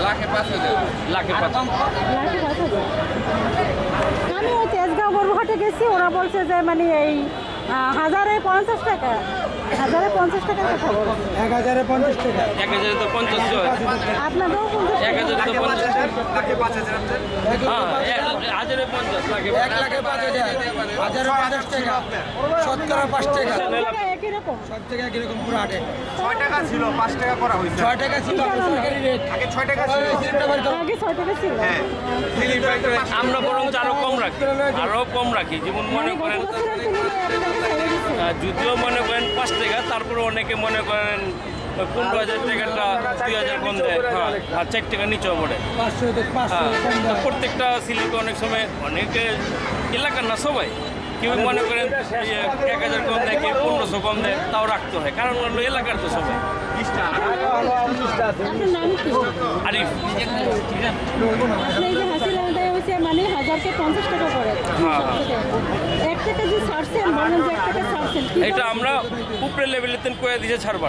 লাখে পাঁচ হাজার। লাখে পাঁচ। লাখে পাঁচ হাজার। বলছে যে মানে এই হাজারে পঞ্চাশ টাকা। হাজারে পঞ্চাশ টাকার কথা বলছে। এক হাজারে পঞ্চাশ টাকা। এক হাজারে তো পঞ্চাশ আপনাদেরও পঞ্চাশ এক হাজারে তো পঞ্চাশ লাখে পাঁচ হাজার আপনার? এক- লাখে পাঁচ হাজার। হাজারে পঞ্চাশ টাকা। শতকরা পাঁচ টাকা। সব জায়গায় একই রকম। সব থেকে একরকম পুরো হাটে। ছয় টাকা ছিল পাঁচ টাকা করা হয়েছে। ছয় টাকা ছিল আপনার সরকারি রেট আগে ছয় টাকা ছিল। আগে ছয় টাকা ছিল। হ্যাঁ। আমরা বরং আরও কম রাখি। আরও কম রাখি। যেমন মনে করেন দিচ্ছে আহ, যদিও মনে করেন পাঁচ টাকা তারপরে অনেকে মনে করেন পনেরো হাজার টাকাটা দুই হাজার কম দেয়। হ্যাঁ আর চার টাকা নিচেও পড়ে। হ্যাঁ। প্রত্যেকটা সিলিকে অনেক সময় অনেকে এলাকার না সবাই কেউ মনে করেন এক হাজার কম দেয় কেউ পনেরোশো কম দেয় তাও রাখতে হয়। কারণ হলো এলাকার তো সবাই। আপনার নাম কি আরিফ মানে হাজারকে পঞ্চাশ টাকা করে। হ্যাঁ, এক টাকা যে ছাড়ছেন বলেন যে এক টাকা ছাড়ছেন এটা আমরা উপরে লেভেলের কয়ে দিয়েছে ছাড়বার।